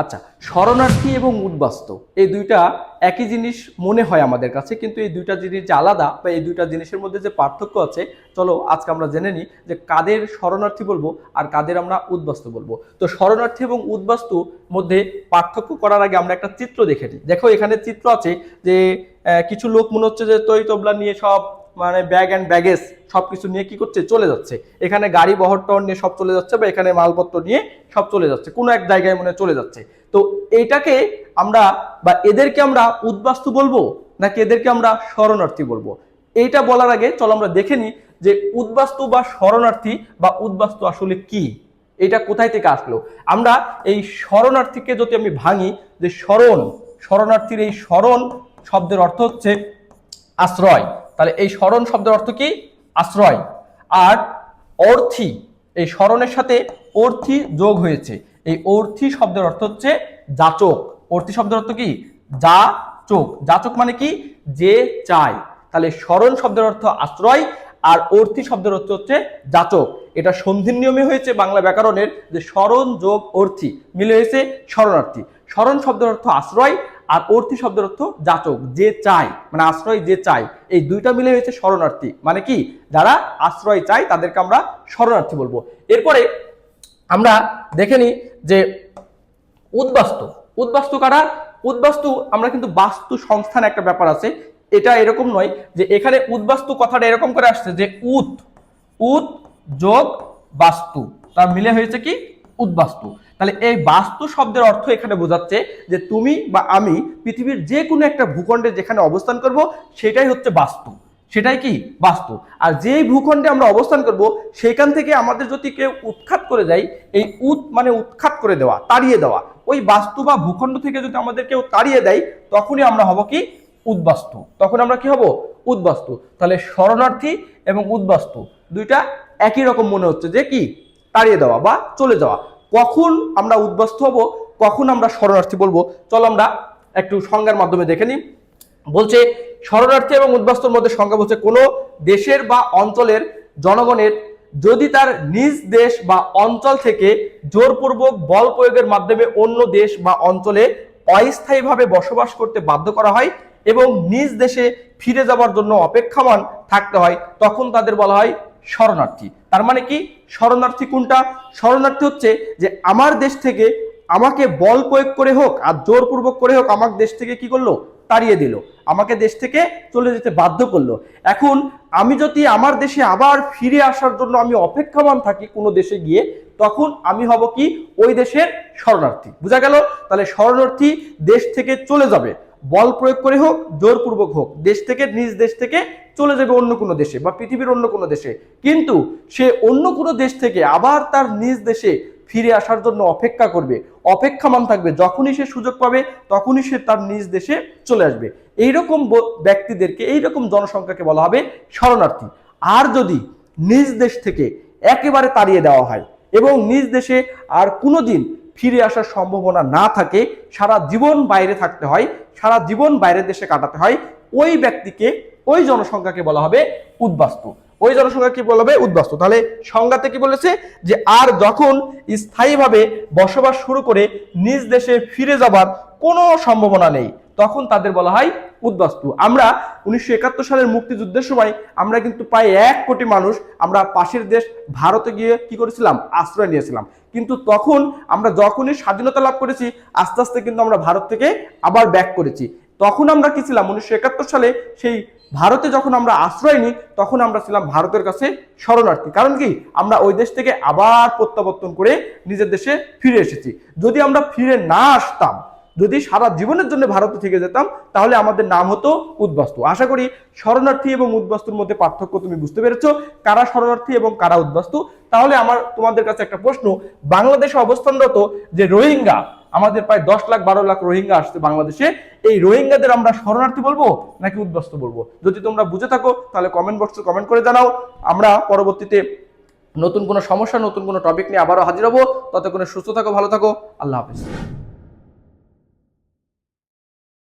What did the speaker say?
আচ্ছা শরণার্থী এবং উদ্বাস্তু, এই দুইটা একই জিনিস মনে হয় আমাদের কাছে, কিন্তু এই দুইটা জিনিস যে আলাদা বা এই দুইটা জিনিসের মধ্যে যে পার্থক্য আছে, চলো আজকে আমরা জেনে নিই যে কাদের শরণার্থী বলব আর কাদের আমরা উদ্বাস্তু বলব। তো শরণার্থী এবং উদ্বাস্তু মধ্যে পার্থক্য করার আগে আমরা একটা চিত্র দেখে নিই। দেখো এখানে চিত্র আছে যে কিছু লোক মনে হচ্ছে যে তৈ তবলা নিয়ে সব মানে ব্যাগ অ্যান্ড ব্যাগেজ সব কিছু নিয়ে কি করছে? চলে যাচ্ছে। এখানে গাড়ি বহর টহর নিয়ে সব চলে যাচ্ছে বা এখানে মালপত্র নিয়ে সব চলে যাচ্ছে। কোনো এক জায়গায় মনে চলে যাচ্ছে। তো এইটাকে আমরা বা এদেরকে আমরা উদ্বাস্তু বলব নাকি এদেরকে আমরা শরণার্থী বলব? এইটা বলার আগে চলো আমরা দেখে নিই যে উদ্বাস্তু বা শরণার্থী বা উদ্বাস্তু আসলে কি? এটা কোথায় থেকে আসলো? আমরা এই শরণার্থীকে যদি আমি ভাঙি, যে শরণ, শরণার্থীর এই শরণ শব্দের অর্থ হচ্ছে আশ্রয়। তাহলে এই স্মরণ শব্দের অর্থ কি? আশ্রয়। আর অর্থী, এই স্মরণের সাথে অর্থী যোগ হয়েছে। এই অর্থী শব্দের অর্থ হচ্ছে যাচক। অর্থী শব্দের অর্থ কি? যা চোখ যাচক মানে কি? যে চায়। তাহলে স্মরণ শব্দের অর্থ আশ্রয়, আর অর্থী শব্দের অর্থ হচ্ছে যাচক। এটা সন্ধির নিয়মে হয়েছে বাংলা ব্যাকরণের যে স্মরণ যোগ অর্থী। মিলে হয়েছে শরণার্থী স্মরণ শব্দের অর্থ আশ্রয় আর অর্থী শব্দের অর্থ যাচক, যে চায় মানে আশ্রয় যে চায়। এই দুইটা মিলে হয়েছে শরণার্থী। মানে কি? যারা আশ্রয় চায়, তাদেরকে আমরা শরণার্থী বলব। এরপরে আমরা দেখে নিই যে উদ্বাস্তু। উদ্বাস্তু কারা? উদ্বাস্তু, আমরা কিন্তু বাস্তু সংস্থান একটা ব্যাপার আছে। এটা এরকম নয় যে এখানে উদ্বাস্তু কথাটা এরকম করে আসছে যে উত উত যোগ বাস্তু। তার মিলে হয়েছে কি? উদ্বাস্তু। তাহলে এই বাস্তু শব্দের অর্থ এখানে বোঝাচ্ছে যে তুমি বা আমি পৃথিবীর যে কোনো একটা ভূখণ্ডে যেখানে অবস্থান করব, সেটাই হচ্ছে বাস্তু। সেটাই কি? বাস্তু। আর যেই ভূখণ্ডে আমরা অবস্থান করব, সেখান থেকে আমাদের যদি কেউ উৎখাত করে যায়, এই উৎ মানে উৎখাত করে দেওয়া, তাড়িয়ে দেওয়া, ওই বাস্তু বা ভূখণ্ড থেকে যদি আমাদের কেউ তাড়িয়ে দেয়, তখনই আমরা হব কি? উদ্বাস্তু। তখন আমরা কি হব? উদ্বাস্তু। তাহলে শরণার্থী এবং উদ্বাস্তু। দুইটা একই রকম মনে হচ্ছে যে কি? তাড়িয়ে দেওয়া বা চলে যাওয়া। কখন আমরা উদ্বাস্তু হব, কখন আমরা শরণার্থী বলব, চলো আমরা একটু সংজ্ঞার মাধ্যমে দেখে নিই। বলছে, শরণার্থী এবং উদ্বাস্তুর মধ্যে সংজ্ঞা বলছে, কোনো দেশের বা অঞ্চলের জনগণের যদি তার নিজ দেশ বা অঞ্চল থেকে জোরপূর্বক বল প্রয়োগের মাধ্যমে অন্য দেশ বা অঞ্চলে অস্থায়ীভাবে বসবাস করতে বাধ্য করা হয় এবং নিজ দেশে ফিরে যাওয়ার জন্য অপেক্ষামান থাকতে হয়, তখন তাদের বলা হয় শরণার্থী। তার মানে কি? শরণার্থী কোনটা? শরণার্থী হচ্ছে যে আমার দেশ থেকে আমাকে বল প্রয়োগ করে হোক আর জোরপূর্বক করে হোক আমার দেশ থেকে কি করল? তাড়িয়ে দিল। আমাকে দেশ থেকে চলে যেতে বাধ্য করল। এখন আমি যদি আমার দেশে আবার ফিরে আসার জন্য আমি অপেক্ষামান থাকি কোনো দেশে গিয়ে, তখন আমি হব কি? ওই দেশের শরণার্থী। বোঝা গেল? তাহলে শরণার্থী দেশ থেকে চলে যাবে। বল প্রয়োগ করে হোক, জোরপূর্বক হোক, দেশ থেকে, নিজ দেশ থেকে চলে যাবে অন্য কোনো দেশে বা পৃথিবীর অন্য কোনো দেশে। কিন্তু সে অন্য কোনো দেশ থেকে আবার তার নিজ দেশে ফিরে আসার জন্য অপেক্ষা করবে। অপেক্ষামান থাকবে। যখনই সে সুযোগ পাবে, তখনই সে তার নিজ দেশে চলে আসবে। এইরকম ব্যক্তিদেরকে, এইরকম জনসংখ্যাকে বলা হবে শরণার্থী। আর যদি নিজ দেশ থেকে একেবারে তাড়িয়ে দেওয়া হয় এবং নিজ দেশে আর কোনোদিন ফিরে আসার সম্ভাবনা না থাকে, সারা জীবন বাইরে থাকতে হয়, সারা জীবন বাইরের দেশে কাটাতে হয়, ওই ব্যক্তিকে, ওই জনসংখ্যাকে বলা হবে উদ্বাস্তু। ওই জনসংখ্যা কি বলা হবে? উদ্বাস্তু। তাহলে সংজ্ঞাতে কি বলেছে? যে আর যখন স্থায়ীভাবে বসবাস শুরু করে, নিজ দেশে ফিরে যাবার কোনো সম্ভাবনা নেই। তখন তাদের বলা হয় উদ্বাস্তু। আমরা উনিশশো একাত্তর সালের মুক্তিযুদ্ধের সময় আমরা কিন্তু প্রায় এক কোটি মানুষ আমরা পাশের দেশ ভারতে গিয়ে কি করেছিলাম? আশ্রয় নিয়েছিলাম। কিন্তু তখন আমরা যখনই স্বাধীনতা লাভ করেছি, আস্তে আস্তে কিন্তু আমরা ভারত থেকে আবার ব্যাক করেছি। তখন আমরা কি ছিলাম? উনিশশো একাত্তর সালে সেই ভারতে যখন আমরা আশ্রয় নিই, তখন আমরা ছিলাম ভারতের কাছে শরণার্থী। কারণ কি? আমরা ওই দেশ থেকে আবার প্রত্যাবর্তন করে নিজের দেশে ফিরে এসেছি। যদি আমরা ফিরে না আসতাম যদি সারা জীবনের জন্য ভারতে থেকে যেতাম, তাহলে আমাদের নাম হতো উদ্বাস্তু। আশা করি শরণার্থী এবং উদ্বাস্তুর মধ্যে পার্থক্য তুমি বুঝতে পেরেছ। কারা শরণার্থী এবং কারা উদ্বাস্তু? তাহলে আমার, তোমাদের কাছে একটা প্রশ্ন। বাংলাদেশে অবস্থানরত যে রোহিঙ্গা, আমাদের প্রায় দশ লাখ, বারো লাখ রোহিঙ্গা আসছে বাংলাদেশে। এই রোহিঙ্গাদের আমরা শরণার্থী বলব নাকি উদ্বাস্তু বলব? যদি তোমরা বুঝে থাকো, তাহলে কমেন্ট বক্সে কমেন্ট করে জানাও। আমরা পরবর্তীতে নতুন কোনো সমস্যা, নতুন কোনো টপিক নিয়ে আবারও হাজির হব। ততক্ষণে সুস্থ থাকো, ভালো থাকো। আল্লাহ হাফিজ।